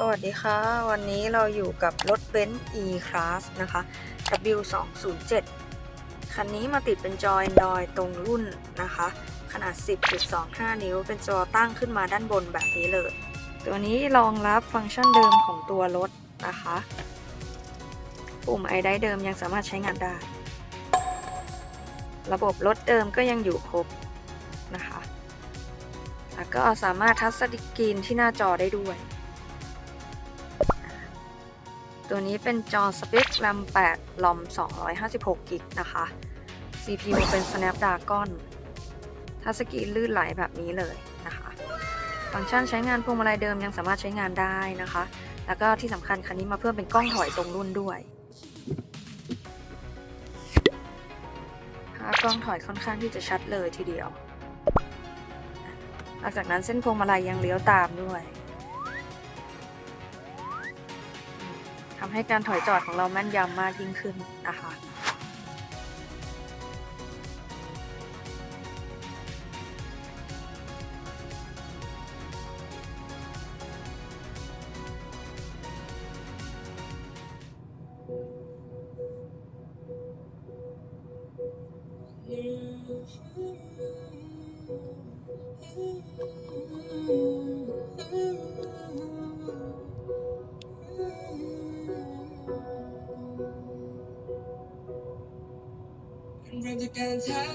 สวัสดีค่ะ วันนี้เราอยู่กับรถเบนซ์ E-Class นะคะ W207 คันนี้มาติดเป็นจอ Android ตรงรุ่นนะคะ ขนาด 10.25 นิ้ว เป็นจอตั้งขึ้นมาด้านบนแบบนี้เลย ตัวนี้รองรับฟังก์ชันเดิมของตัวรถนะคะ ปุ่มไอได้เดิมยังสามารถใช้งานได้ ระบบรถเดิมก็ยังอยู่ครบนะคะ แล้วก็สามารถทัชสกรีนที่หน้าจอได้ด้วย ตัวนี้เป็นจอ Spec RAM 8 ROM 256กิกนะคะ CPU เป็น Snapdragon ทัชสกรีนลื่นไหลแบบนี้เลยนะคะ ฟังก์ชันใช้งานพวงมาลัยเดิมยังสามารถใช้งานได้นะคะ แล้วก็ที่สำคัญคันนี้มาเพิ่มเป็นกล้องถอยตรงรุ่นด้วยภาพกล้องถอยค่อนข้างที่จะชัดเลยทีเดียว หลังจากนั้นเส้นพวงมาลัยยังเลี้ยวตามด้วย ทำให้การถอยจอดของเราแม่นยำมากยิ่งขึ้นนะคะ เริ่มจากการทัก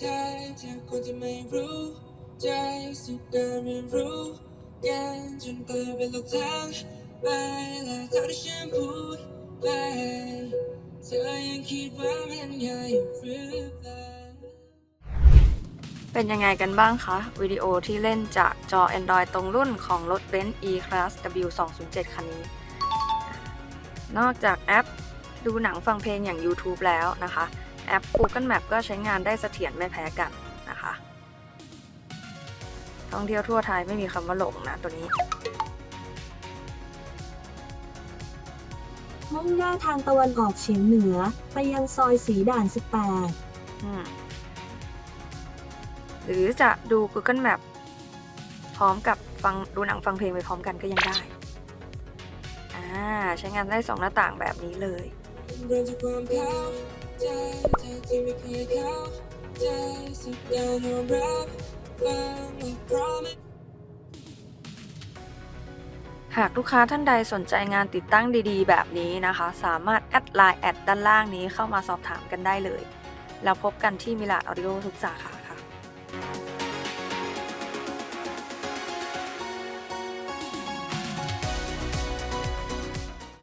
ทายจากคนที่ไม่รู้ใจสุดการเรียนรู้กันจนกลายเป็นโลกทั้งใบและเท่าที่ฉันพูดไปเธอยังคิดว่ามันง่ายอยู่หรือเปล่าเป็นยังไงกันบ้างคะ วิดีโอที่เล่นจากจอ Android ตรงรุ่นของรถ Benz E-Class W207 คันนี้ นอกจากแอปดูหนังฟังเพลงอย่าง YouTube แล้วนะคะ แอป Google Map ก็ใช้งานได้เสถียรไม่แพ้กันนะคะ ท่องเที่ยวทั่วไทยไม่มีคำว่าหลงนะตัวนี้ มุ่งหน้าทางตะวันออกเฉียงเหนือ ไปยังซอยสีด่านอืมหรือจะดู Google Map พร้อมกับฟังดูหนังฟังเพลงไปพร้อมกันก็ยังได้ อ่า ใช้งานได้สองหน้าต่างแบบนี้เลย เริ่มจากความเข้าใจจากที่ไม่เคยเข้าใจสุดยอดยอมรับฟังและพร้อมหากลูกค้าท่านใดสนใจงานติดตั้งดีๆ แบบนี้นะคะ สามารถแอดไลน์แอดด้านล่างนี้เข้ามาสอบถามกันได้เลย แล้วพบกันที่มิลาดออริโอทุกสาขา